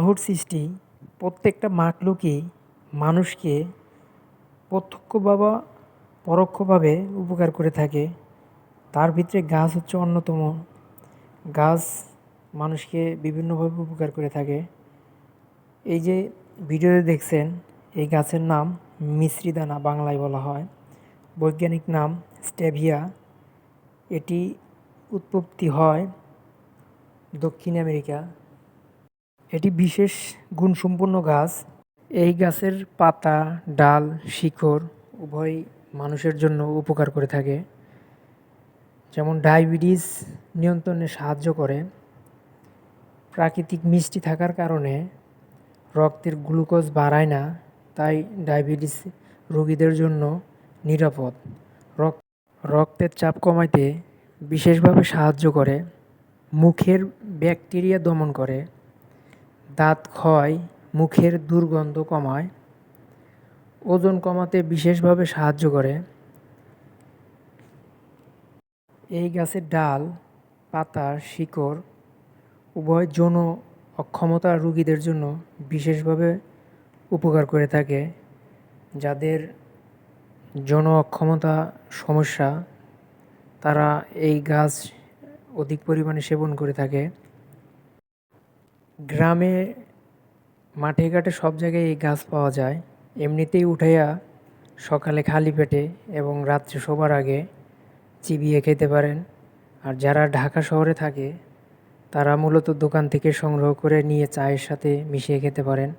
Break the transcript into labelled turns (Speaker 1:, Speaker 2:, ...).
Speaker 1: আল্লাহর সৃষ্টি প্রত্যেকটা মাকলুকই মানুষকে প্রত্যক্ষ বা পরোক্ষভাবে উপকার করে থাকে। তার ভিতরে গাছ হচ্ছে অন্যতম। গাছ মানুষকে বিভিন্নভাবে উপকার করে থাকে। এই যে ভিডিওতে দেখছেন, এই গাছের নাম মিশ্রি দানা বাংলায় বলা হয়। বৈজ্ঞানিক নাম স্টেভিয়া। এটি উৎপত্তি হয় দক্ষিণ আমেরিকা। এটি বিশেষ গুণসম্পন্ন গাছ। এই গাছের পাতা, ডাল, শিকড় উভয়ই মানুষের জন্য উপকার করে থাকে। যেমন ডায়াবেটিস নিয়ন্ত্রণে সাহায্য করে। প্রাকৃতিক মিষ্টি থাকার কারণে রক্তের গ্লুকোজ বাড়ায় না, তাই ডায়াবেটিস রোগীদের জন্য নিরাপদ। রক্তের চাপ কমাইতে বিশেষভাবে সাহায্য করে। মুখের ব্যাকটেরিয়া দমন করে। দাঁত ক্ষয়, মুখের দুর্গন্ধ কমায়, ওজন কমাতে বিশেষভাবে সাহায্য করে। এই গাছের ডাল পাতা শিকড় উভয় যৌন অক্ষমতা রোগীদের জন্য বিশেষভাবে উপকার করে থাকে, যাদের যৌন অক্ষমতা সমস্যা, তারা এই গাছ অধিক পরিমাণে সেবন করে থাকে। গ্রামে, মাঠে ঘাটে সব জায়গায় এই গাছ পাওয়া যায়। এমনিতেই উঠাইয়া সকালে খালি পেটে এবং রাত্রে শোবার আগে চিবিয়ে খেতে পারেন। আর যারা ঢাকা শহরে থাকে, তারা মূলত দোকান থেকে সংগ্রহ করে নিয়ে চায়ের সাথে মিশিয়ে খেতে পারেন।